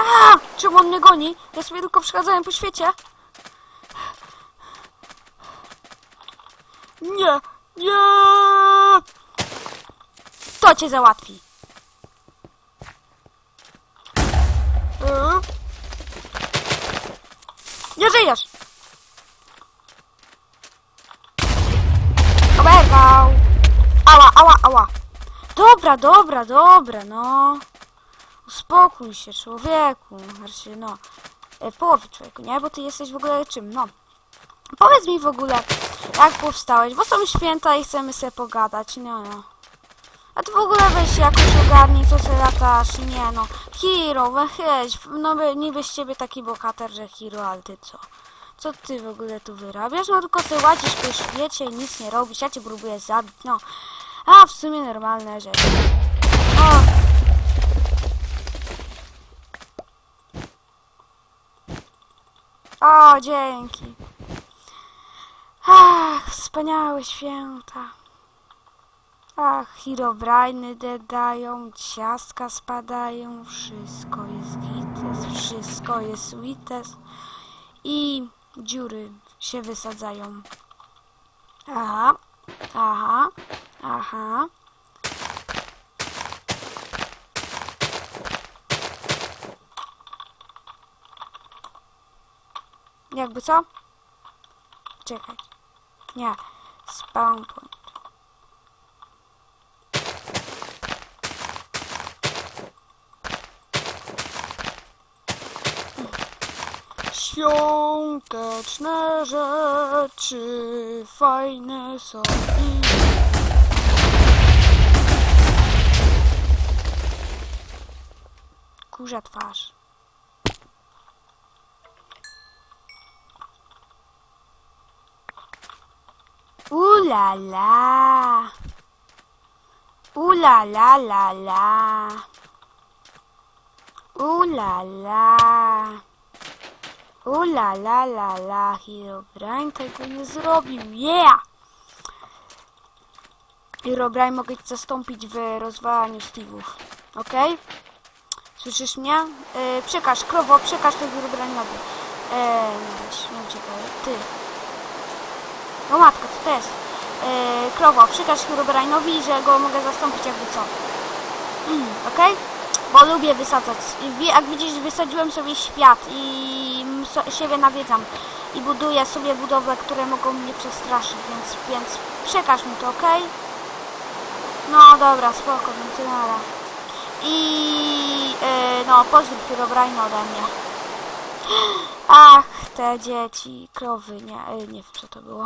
A, czemu on mnie goni? Ja sobie tylko przechadzałem po świecie. Nie, nie! To cię załatwi. E? Nie żyjesz! Oberwał! Ała, ała, ała! Dobra, dobra, dobra, no. Uspokój się, człowieku. Znaczy, no. E, w człowieku, nie? Bo ty jesteś w ogóle czym, no. Powiedz mi w ogóle, jak powstałeś, bo są święta i chcemy sobie pogadać, no, no. A ty w ogóle weź się jakoś ogarnij, co sobie latasz, nie no. Hiro, weź, no by- niby z ciebie taki bohater, że hero, ale ty co? Co ty w ogóle tu wyrabiasz? No tylko sobie łazisz po świecie i nic nie robisz, ja cię próbuję zabić, no. A, w sumie normalne rzeczy. O. Dzięki. Ach, wspaniałe święta. Ach, herobriny dedają, ciastka spadają, wszystko jest gites, wszystko jest sweetes i dziury się wysadzają. Aha, aha, aha. Jakby co? Czekaj. Nie. Spawn point. Świąteczne rzeczy fajne są i... Kurza twarz. La la. Ooh la la la la. Ooh la la. Ooh la la la la. Herobrine tego nie zrobił. Yeah! Herobrine mogę cię zastąpić w rozwalaniu Steve'ów. Okej? Słyszysz mnie? Yy, przekaż, krowo, przekaż to Herobrine'owi. Eee, nie uciekaj. Ty. No matko, co to jest? Yy, krowo, przekaż Herobrine'owi, że go mogę zastąpić jakby co. Okej? Bo lubię wysadzać. I Jak widzisz, wysadziłem sobie świat i so, siebie nawiedzam. I buduję sobie budowle, które mogą mnie przestraszyć, więc, więc przekaż mi to, okej? No dobra, spoko, tyle. I yy, no, pozdrów Herobrine ode mnie. Ach, te dzieci, krowy, nie, yy, nie wiem co to było.